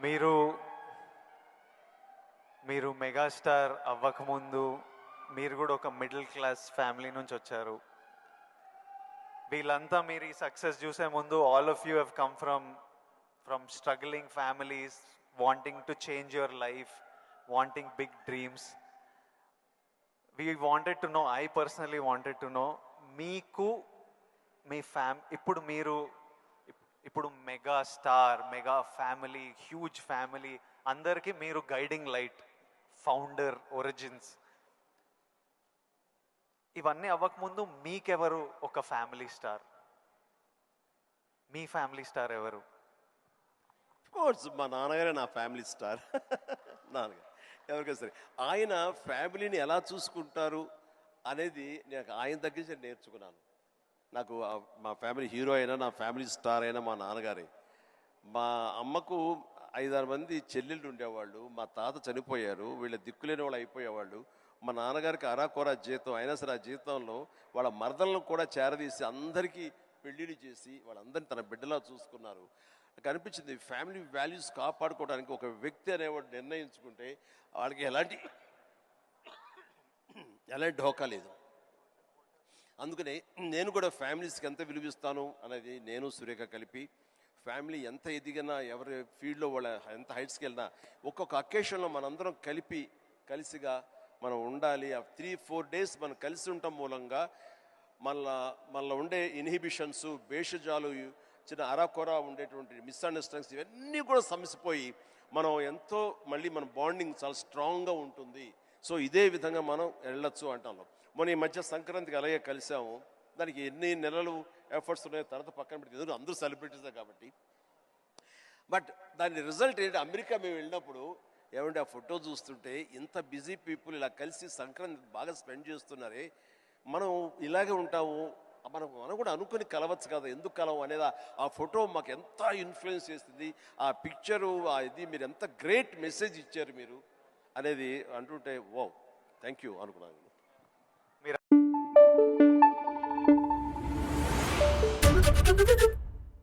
మీరు మీరు మెగాస్టార్ అవ్వకముందు మీరు కూడా ఒక మిడిల్ క్లాస్ ఫ్యామిలీ నుంచి వచ్చారు. వీళ్ళంతా మీరు ఈ సక్సెస్ చూసే ముందు all of you have come from from struggling families wanting to change your life wanting big dreams. We wanted to know I personally wanted to know మీకు మీ ఫ్యామ్ ఇప్పుడు మీరు ఇప్పుడు mega star mega family huge family అందరికీ మీరు guiding light founder origins. ఇవన్నీ అవ్వకముందు మీకెవరు ఒక ఫ్యామిలీ స్టార్? మీ ఫ్యామిలీ స్టార్ ఎవరు? కోర్స్ మా నాన్నగారే నా ఫ్యామిలీ స్టార్. నాన్నగారు ఎవరికైనా సరే. ఆయన ఫ్యామిలీని ఎలా చూసుకుంటారు అనేది నేను ఆయన దగ్గర నుంచి నేర్చుకున్నాను. నాకు మా ఫ్యామిలీ హీరో అయినా నా ఫ్యామిలీ స్టార్ అయినా మా నాన్నగారే. మా అమ్మకు ఐదారు మంది చెల్లెళ్ళు ఉండేవాళ్ళు మా తాత చనిపోయారు వీళ్ళ దిక్కులేని వాళ్ళు అయిపోయేవాళ్ళు. మా నాన్నగారికి అరాకొరా జీతం అయినా సరే ఆ జీతంలో వాళ్ళ మరదలను కూడా చేరదీసి అందరికీ పెళ్ళిళ్ళు చేసి వాళ్ళందరినీ తన బిడ్డలా చూసుకున్నారు. కనిపించింది ఫ్యామిలీ వాల్యూస్ కాపాడుకోవడానికి ఒక వ్యక్తి అనేవాడు నిర్ణయించుకుంటే వాళ్ళకి ఎలాంటి ఎలాంటి ఢోకా లేదు. అందుకనే నేను కూడా ఫ్యామిలీస్కి ఎంత విలువిస్తాను అనేది నేను సురేఖ కలిపి ఫ్యామిలీ ఎంత ఎదిగినా ఎవరి ఫీల్డ్లో వాళ్ళ ఎంత హైట్స్కి వెళ్ళినా ఒక్కొక్క అకేషన్లో మనందరం కలిపి కలిసిగా మనం ఉండాలి. ఆ త్రీ ఫోర్ డేస్ మనం కలిసి ఉండటం మూలంగా మళ్ళా మళ్ళీ ఉండే ఇన్హిబిషన్స్ భేషజాలు చిన్న అరాకొర ఉండేటువంటి మిస్అండర్స్టాండింగ్స్ ఇవన్నీ కూడా సమసిపోయి మనం ఎంతో మళ్ళీ మన బాండింగ్ చాలా స్ట్రాంగ్గా ఉంటుంది. సో ఇదే విధంగా మనం వెళ్ళొచ్చు అంటాను. మొన్న ఈ మధ్య సంక్రాంతికి అలాగే కలిసాము దానికి ఎన్ని నెలలు ఎఫర్ట్స్ ఉన్నాయో తర్వాత పక్కన పెట్టి ఎందుకంటే అందరూ సెలబ్రిటీసే కాబట్టి. బట్ దాని రిజల్ట్ ఏంటి? అమెరికా మేము వెళ్ళినప్పుడు ఏమంటే ఆ ఫోటో చూస్తుంటే ఇంత బిజీ పీపుల్ ఇలా కలిసి సంక్రాంతి బాగా స్పెండ్ చేస్తున్నారే. మనం ఇలాగే ఉంటాము. మనం మనం కూడా అనుకుని కలవచ్చు కదా ఎందుకు కలవు అనేది? ఆ- ఆ ఫోటో మాకు ఎంత ఇన్ఫ్లుయెన్స్ చేస్తుంది ఆ పిక్చరు ఆ ఇది మీరు ఎంత గ్రేట్ మెసేజ్ ఇచ్చారు మీరు. అనేది అంటుంటే ఓ థ్యాంక్ యూ అనుకున్నాను. మీరు